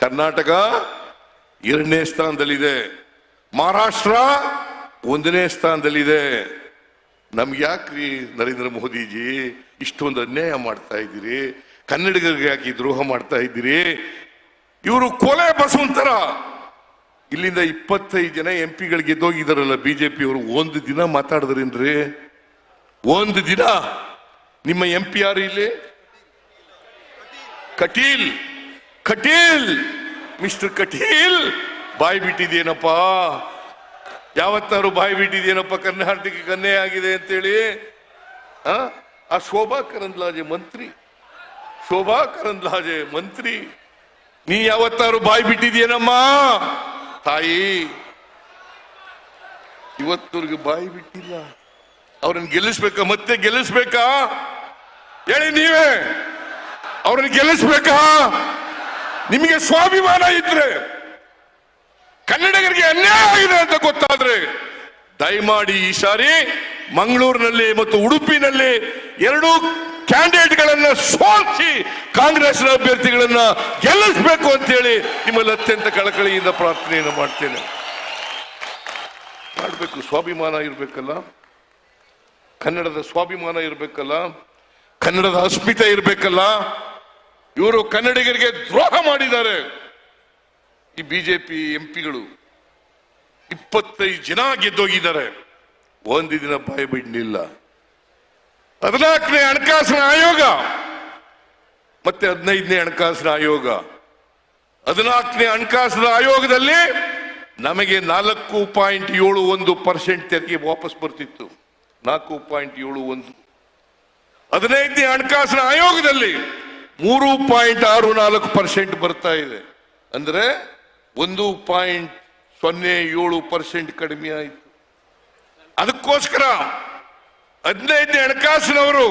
ಕರ್ನಾಟಕ ಎರಡನೇ ಸ್ಥಾನದಲ್ಲಿದೆ. ಮಹಾರಾಷ್ಟ್ರ ಒಂದನೇ ಸ್ಥಾನದಲ್ಲಿದೆ. ನಮ್ಗೆ ಯಾಕ್ರಿ ನರೇಂದ್ರ ಮೋದಿಜಿ ಇಷ್ಟೊಂದು ಅನ್ಯಾಯ ಮಾಡ್ತಾ ಇದ್ದೀರಿ? ಕನ್ನಡಿಗರಿಗೆ ಯಾಕೆ ದ್ರೋಹ ಮಾಡ್ತಾ ಇದ್ದೀರಿ? ಇವರು ಕೊಲೆ ಬಸವಂತರ. ಇಲ್ಲಿಂದ ಇಪ್ಪತ್ತೈದು ಜನ ಎಂ ಪಿಗಳು ಗೆದ್ದೋಗಿದಾರಲ್ಲ ಬಿಜೆಪಿ ಅವರು. ಒಂದು ದಿನ ಮಾತಾಡಿದ್ರೇನ್ರಿ? ಒಂದು ದಿನ? ನಿಮ್ಮ ಎಂ ಪಿ ಯಾರು ಇಲ್ಲಿ? ಕಟೀಲ್. ಕಟೀಲ್, ಮಿಸ್ಟರ್ ಕಟೀಲ್, ಬಾಯಿ ಬಿಟ್ಟಿದೇನಪ್ಪ ಯಾವತ್ತಾರು ಬಾಯಿ ಬಿಟ್ಟಿದೇನಪ್ಪ ಕರ್ನಾಟಕಕ್ಕೆ ಕನ್ನೆ ಆಗಿದೆ ಅಂತೇಳಿ. ಆ? ಆ ಶೋಭಾ ಕರಂದ್ಲಾಜೆ ಮಂತ್ರಿ. ಶೋಭಾ ಕರಂದ್ಲಾಜೆ ಮಂತ್ರಿ. ನೀ ಯಾವತ್ತಾರು ಬಾಯಿ ಬಿಟ್ಟಿದ್ಯೇನಮ್ಮ ತಾಯಿ ಇವತ್ತವ್ರಿಗೆ ಬಾಯಿ ಬಿಟ್ಟಿಲ್ಲ. ಅವ್ರನ್ನ ಗೆಲ್ಲಿಸ್ಬೇಕಾ? ಮತ್ತೆ ಗೆಲ್ಲಿಸ್ಬೇಕಾ? ಹೇಳಿ ನೀವೇ. ಅವ್ರನ್ನ ಗೆಲ್ಲಿಸ್ಬೇಕಾ? ನಿಮಗೆ ಸ್ವಾಭಿಮಾನ ಇದ್ರೆ ಕನ್ನಡಿಗರಿಗೆ ಅನ್ಯಾಯ ಆಗಿದೆ ಅಂತ ಗೊತ್ತಾದ್ರೆ, ದಯಮಾಡಿ ಈ ಸಾರಿ ಮಂಗಳೂರಿನಲ್ಲಿ ಮತ್ತು ಉಡುಪಿನಲ್ಲಿ ಎರಡು ಕ್ಯಾಂಡಿಡೇಟ್ಗಳನ್ನ ಸೋಲಿಸಿ ಕಾಂಗ್ರೆಸ್ ಅಭ್ಯರ್ಥಿಗಳನ್ನ ಗೆಲ್ಲಿಸಬೇಕು ಅಂತೇಳಿ ನಿಮ್ಮಲ್ಲಿ ಅತ್ಯಂತ ಕಳಕಳಿಯಿಂದ ಪ್ರಾರ್ಥನೆಯನ್ನು ಮಾಡ್ತೇನೆ. ಮಾಡಬೇಕು, ಸ್ವಾಭಿಮಾನ ಇರಬೇಕಲ್ಲ. ಕನ್ನಡದ ಸ್ವಾಭಿಮಾನ ಇರಬೇಕಲ್ಲ. ಕನ್ನಡದ ಅಸ್ಮಿತೆ ಇರಬೇಕಲ್ಲ. ಇವರು ಕನ್ನಡಿಗರಿಗೆ ದ್ರೋಹ ಮಾಡಿದ್ದಾರೆ. ಈ ಬಿಜೆಪಿ ಎಂಪಿಗಳು ಇಪ್ಪತ್ತೈದು ಜನ ಗೆದ್ದೋಗಿದ್ದಾರೆ. ಒಂದು ದಿನ ಬಾಯಿ ಬಿಡಲಿಲ್ಲ. ಹದಿನಾಲ್ಕನೇ ಹಣಕಾಸಿನ ಆಯೋಗ, ಮತ್ತೆ ಹದಿನೈದನೇ ಹಣಕಾಸಿನ ಆಯೋಗ. ಹದಿನಾಲ್ಕನೇ ಹಣಕಾಸಿನ ಆಯೋಗದಲ್ಲಿ ನಮಗೆ ನಾಲ್ಕು ಪಾಯಿಂಟ್ ಏಳು ಒಂದು ಪರ್ಸೆಂಟ್ ತೆರಿಗೆ ವಾಪಸ್ ಬರ್ತಿತ್ತು. ನಾಲ್ಕು ಪಾಯಿಂಟ್ ಏಳು ಒಂದು. ಹದಿನೈದನೇ ಹಣಕಾಸಿನ ಆಯೋಗದಲ್ಲಿ ಮೂರು ಪಾಯಿಂಟ್ ಆರು ನಾಲ್ಕು ಪರ್ಸೆಂಟ್ ಬರ್ತಾ ಇದೆ. ಅಂದ್ರೆ ಒಂದು ಪಾಯಿಂಟ್ ಸೊನ್ನೆ ಏಳು ಪರ್ಸೆಂಟ್ ಕಡಿಮೆ ಆಯಿತು. ಅದಕ್ಕೋಸ್ಕರ ಹದಿನೈದನೇ ಹಣಕಾಸಿನವರು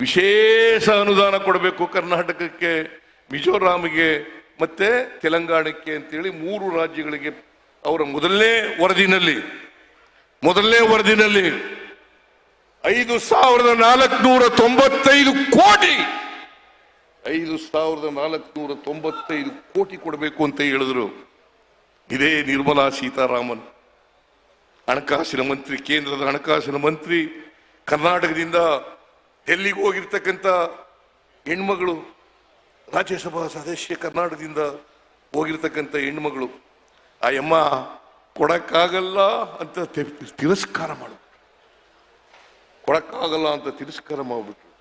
ವಿಶೇಷ ಅನುದಾನ ಕೊಡಬೇಕು ಕರ್ನಾಟಕಕ್ಕೆ ಮಿಜೋರಾಂಗೆ ಮತ್ತೆ ತೆಲಂಗಾಣಕ್ಕೆ ಅಂತೇಳಿ ಮೂರು ರಾಜ್ಯಗಳಿಗೆ ಅವರ ಮೊದಲನೇ ವರದಿನಲ್ಲಿ ಮೊದಲನೇ ವರದಿನಲ್ಲಿ ಐದು ಸಾವಿರದ ನಾಲ್ಕುನೂರ ತೊಂಬತ್ತೈದು ಕೋಟಿ ಐದು ಸಾವಿರದ ನಾಲ್ಕುನೂರ ತೊಂಬತ್ತೈದು ಕೋಟಿ ಕೊಡಬೇಕು ಅಂತ ಹೇಳಿದ್ರು. ಇದೇ ನಿರ್ಮಲಾ ಸೀತಾರಾಮನ್. ಹಣಕಾಸಿನ ಮಂತ್ರಿ, ಕೇಂದ್ರದ ಹಣಕಾಸಿನ ಮಂತ್ರಿ, ಕರ್ನಾಟಕದಿಂದ ಡೆಲ್ಲಿಗೆ ಹೋಗಿರ್ತಕ್ಕಂಥ ಹೆಣ್ಮಗಳು, ರಾಜ್ಯಸಭಾ ಸದಸ್ಯ ಕರ್ನಾಟಕದಿಂದ ಹೋಗಿರ್ತಕ್ಕಂಥ ಹೆಣ್ಮಗಳು. ಆ ಯಮ್ಮ ಕೊಡಕ್ಕಾಗಲ್ಲ ಅಂತ ತಿರಸ್ಕಾರ ಮಾಡು. ಕೊಡಕ್ಕಾಗಲ್ಲ ಅಂತ ತಿರಸ್ಕಾರ ಮಾಡ್ಬಿಟ್ರು.